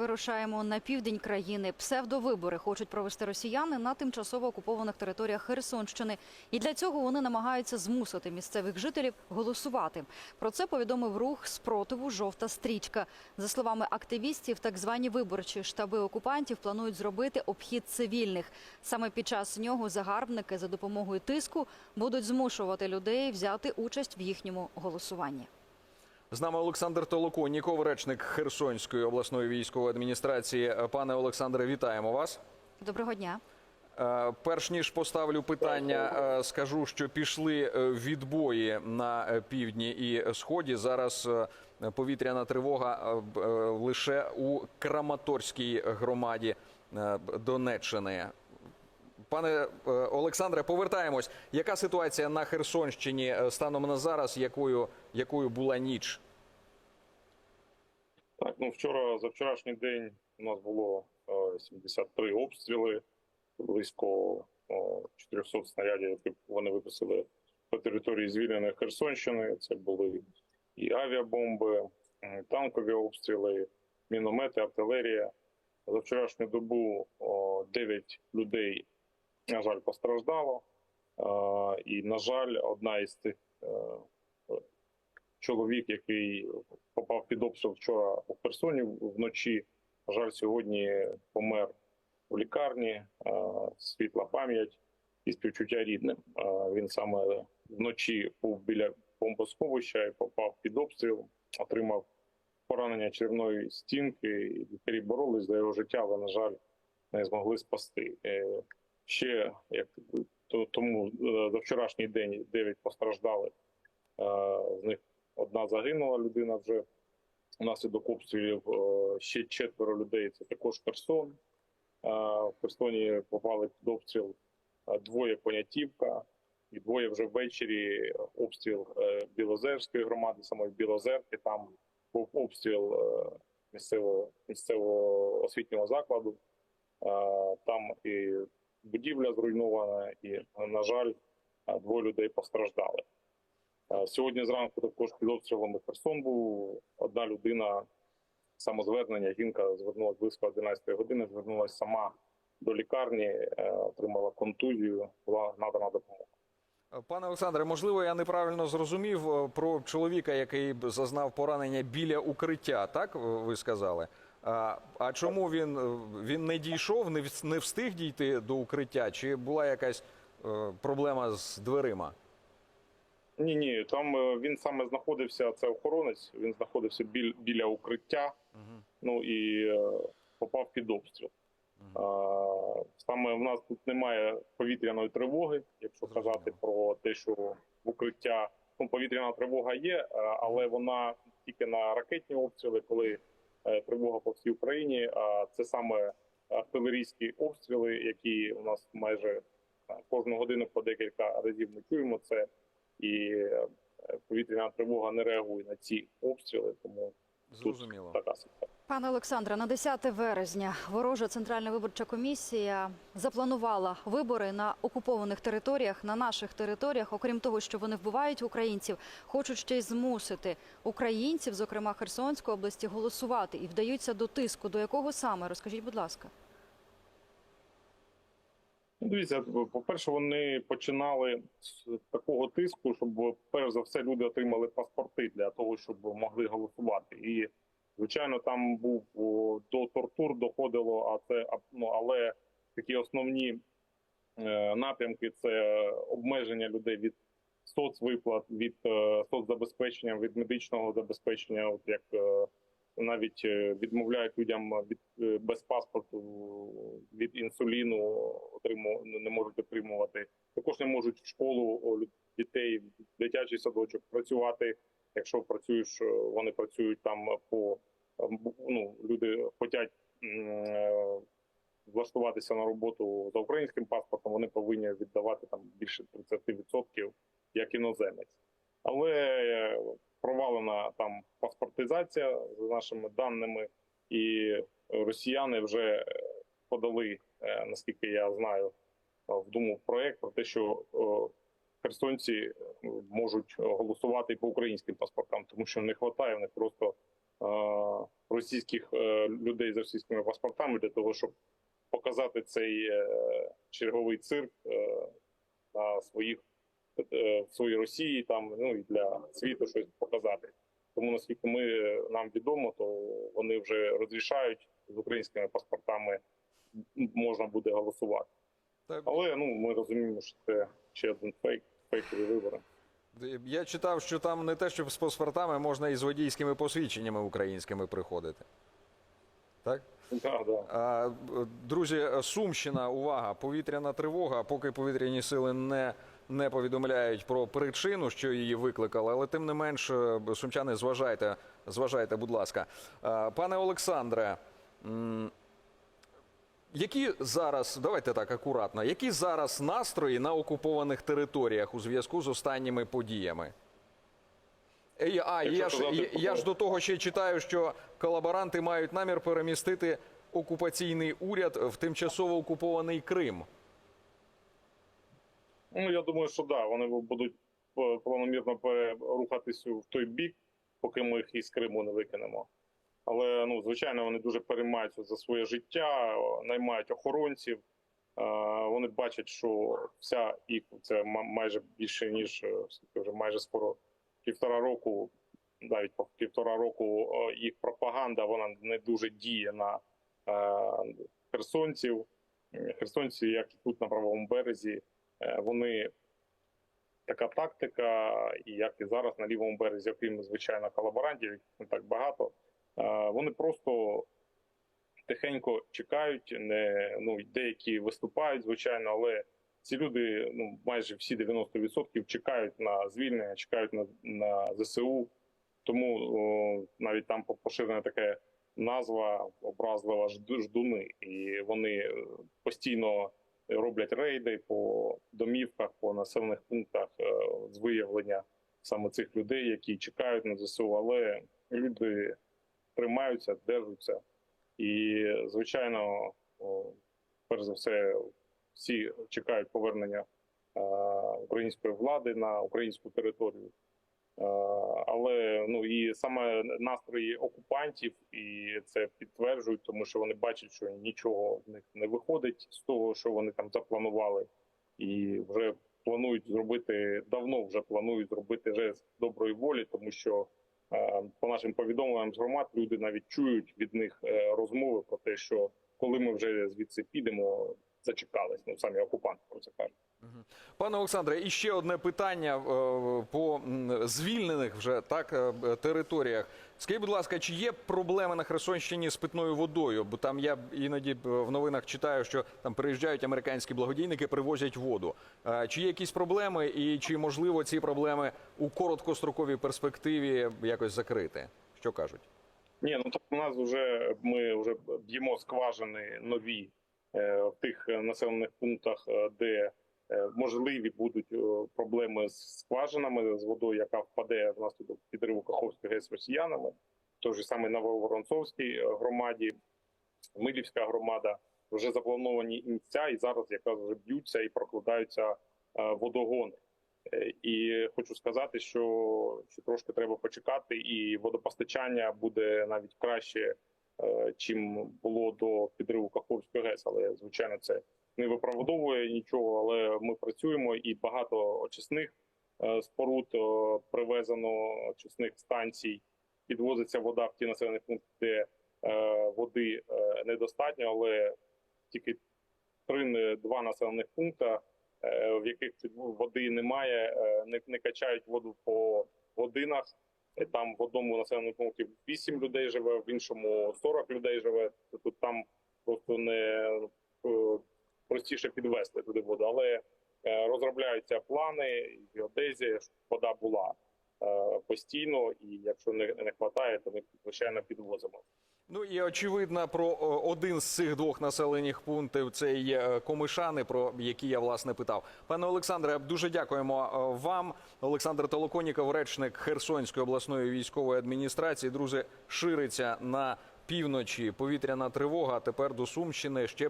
Вирушаємо на південь країни. Псевдовибори хочуть провести росіяни на тимчасово окупованих територіях Херсонщини. І для цього вони намагаються змусити місцевих жителів голосувати. Про це повідомив рух спротиву Жовта стрічка. За словами активістів, так звані виборчі штаби окупантів планують зробити обхід цивільних. Саме під час нього загарбники за допомогою тиску будуть змушувати людей взяти участь в їхньому голосуванні. З нами Олександр Толоконніков, речник Херсонської обласної військової адміністрації. Пане Олександре, вітаємо вас. Доброго дня. Е, Перш ніж поставлю питання, е, скажу, що пішли е, відбої на півдні і сході. Зараз повітряна тривога лише у Краматорській громаді Донеччини. Пане Олександре, повертаємось. Яка ситуація на Херсонщині станом на зараз? Якою якою була ніч? Так, ну вчора за вчорашній день у нас було е, 73 обстріли, близько е, 400 снарядів, які вони випустили по території звільненої Херсонщини. Це були і авіабомби, е, танкові обстріли, міномети, артилерія. За вчорашню добу о, 9 людей, на жаль, постраждало. Е, І, на жаль, одна із цих е, чоловік, який попав під обстріл вчора у Херсоні вночі. На жаль, сьогодні помер у лікарні. Е, Світла пам'ять і співчуття рідним. Е, Він саме вночі був біля бомбосховища і попав під обстріл, отримав поранення черевної стінки. і Лікарі боролись за його життя, але, на жаль, не змогли спасти. Е, Ще як то- тому за вчорашній день 9 постраждали. З них одна загинула людина вже внаслідок обстрілів. Е, Ще четверо людей. Це також Херсон. Е, В Херсоні попали під обстріл е, двоє понятівка, і двоє вже ввечері обстріл Білозерської громади, самої Білозерки. Там був обстріл місцевого місцевого освітнього закладу. Там і будівля зруйнована, і, на жаль, двоє людей постраждали. Сьогодні зранку також під обстрілами Херсон був одна людина. Самозвернення жінка звернулася близько 11 години. Звернулася сама до лікарні, е, отримала контузію, була надана допомога. Пане Олександре, можливо, я неправильно зрозумів е, про чоловіка, який зазнав поранення біля укриття. Так ви сказали? А, а чому він, е, він не дійшов, не встиг дійти до укриття? Чи була якась проблема з дверима? Ні, ні, там е, він саме знаходився. Це охоронець. Він знаходився біль, біля укриття. Ну і е, попав під обстріл. А, Саме в нас тут немає повітряної тривоги, якщо казати про те, що в укриття ну, повітряна тривога є, е, але вона тільки на ракетні обстріли, коли е, тривога по всій Україні. А це саме артилерійські обстріли, які у нас майже кожну годину по декілька разів ми чуємо це, і е, повітряна тривога не реагує на ці обстріли, тому Зрозуміло. така ситуація. Пане Олександре, на 10 вересня ворожа центральна виборча комісія запланувала вибори на окупованих територіях, на наших територіях. Окрім того, що вони вбивають українців, хочуть ще й змусити українців, зокрема Херсонської області, голосувати і вдаються до тиску. До якого саме розкажіть, будь ласка. Ну, Дивіться, по-перше, вони починали з такого тиску, щоб перш за все люди отримали паспорти для того, щоб могли голосувати. І звичайно, там був до тортур доходило, а це ну, але такі основні е, напрямки це обмеження людей від соцвиплат, від е, соцзабезпечення, від медичного забезпечення, от як е, навіть е, відмовляють людям від е, без паспорту від інсуліну, отриму не можуть отримувати. Також не можуть в школу дітей, в дитячий садочок працювати. Якщо працюєш, е, вони працюють там по е, ну, люди хочуть влаштуватися на роботу за українським паспортом, вони повинні віддавати там більше 30% як іноземець. Але е, провалена там паспортизація за нашими даними, і росіяни вже подали, е, наскільки я знаю, е, в думу проект про те, що херсонці можуть голосувати по українським паспортам, тому що не вистачає в них просто російських людей з російськими паспортами для того, щоб показати цей черговий цирк на своїх в своїй Росії, там ну і для світу щось показати. Тому наскільки ми нам відомо, то вони вже розрішають з українськими паспортами можна буде голосувати. Так, Але ну ми розуміємо, що це ще один фейк, фейкові вибори. Я читав, що там не те, що з паспортами можна і з водійськими посвідченнями українськими приходити. Так? Да, да. Е, Друзі, Сумщина, увага, повітряна тривога. Поки повітряні сили не, не повідомляють про причину, що її викликали, але тим не менш, е, сумчани, зважайте, зважайте, будь ласка. Пане Олександре, які зараз, давайте так акуратно, які зараз настрої на окупованих територіях у зв'язку з останніми подіями? Е, А, я ж, я, я ж до того ще читаю, що колаборанти мають намір перемістити окупаційний уряд в тимчасово окупований Крим. Ну я думаю, що да, вони будуть е, планомірно перерухатися в той бік, поки ми їх із Криму не викинемо. Але ну звичайно, вони дуже переймаються за своє життя, наймають охоронців. Е, Вони бачать, що вся їх це майже більше ніж е, вже майже скоро півтора року, навіть по півтора року їх пропаганда вона не дуже діє на херсонців. Херсонці, як і тут на правому березі, вони така тактика, і як і зараз на лівому березі, окрім звичайно колаборантів, не так багато. е, Вони просто тихенько чекають. Не ну деякі виступають, звичайно, але ці люди, ну майже всі 90% чекають на звільнення, чекають на, на ЗСУ. Тому о, навіть там поширена така назва образлива ждуни, і вони е, постійно роблять рейди по домівках, по населених пунктах е, з виявлення саме цих людей, які чекають на ЗСУ, але люди тримаються, держаться. І, звичайно, перш за все, всі чекають повернення е, української влади на українську територію. Е, Але ну і саме настрої окупантів, і це підтверджують, тому що вони бачать, що нічого в них не виходить з того, що вони там запланували, і вже планують зробити давно. Вже планують зробити жест доброї волі, тому що е, по нашим повідомленням з громад люди навіть чують від них е, розмови про те, що коли ми вже звідси підемо, зачекались. Ну самі окупанти про це кажуть. Пане Олександре, і ще одне питання е, по звільнених вже так е, територіях. Скажіть, будь ласка, чи є проблеми на Херсонщині з питною водою? Бо там я іноді е, в новинах читаю, що там приїжджають американські благодійники, привозять воду. Чи є якісь проблеми, і чи можливо ці проблеми у короткостроковій перспективі якось закрити? Що кажуть? Ні, ну тобто у нас вже ми вже б'ємо скважини нові в тих е, населених пунктах, е, де е, можливі будуть е, проблеми з скважинами з водою, яка впаде внаслідок підриву Каховської ГЕС росіянами. Той же саме Нововоронцовській е, громаді, Милівська громада вже заплановані місця, і зараз якраз вже б'ються і прокладаються е, водогони. Е, І хочу сказати, що, що трошки треба почекати, і водопостачання буде навіть краще, е, чим було до підриву Каховської ГЕС. Але звичайно, це не виправдовує нічого. Але ми працюємо і багато очисних е, споруд е, привезено очисних станцій. Підвозиться вода в ті населені пункти, де е, води е, недостатньо, але тільки три два населених пункти е, в яких води немає, е, не, не качають воду по годинах. Е, Там в одному населеному пункті 8 людей живе, в іншому 40 людей живе. Тут там просто не е, простіше підвести туди воду. Але е, розробляються плани в геодезі, щоб вода була постійно, і якщо не, не вистачає, то ми звичайно підвозимо. Ну і очевидно про один з цих двох населених пунктів це є е, Комишани, про які я власне питав. Пане Олександре, дуже дякуємо е, вам. Олександр Толоконіков, речник Херсонської обласної військової адміністрації. Друзі, шириться на півночі повітряна тривога. а Тепер до Сумщини ще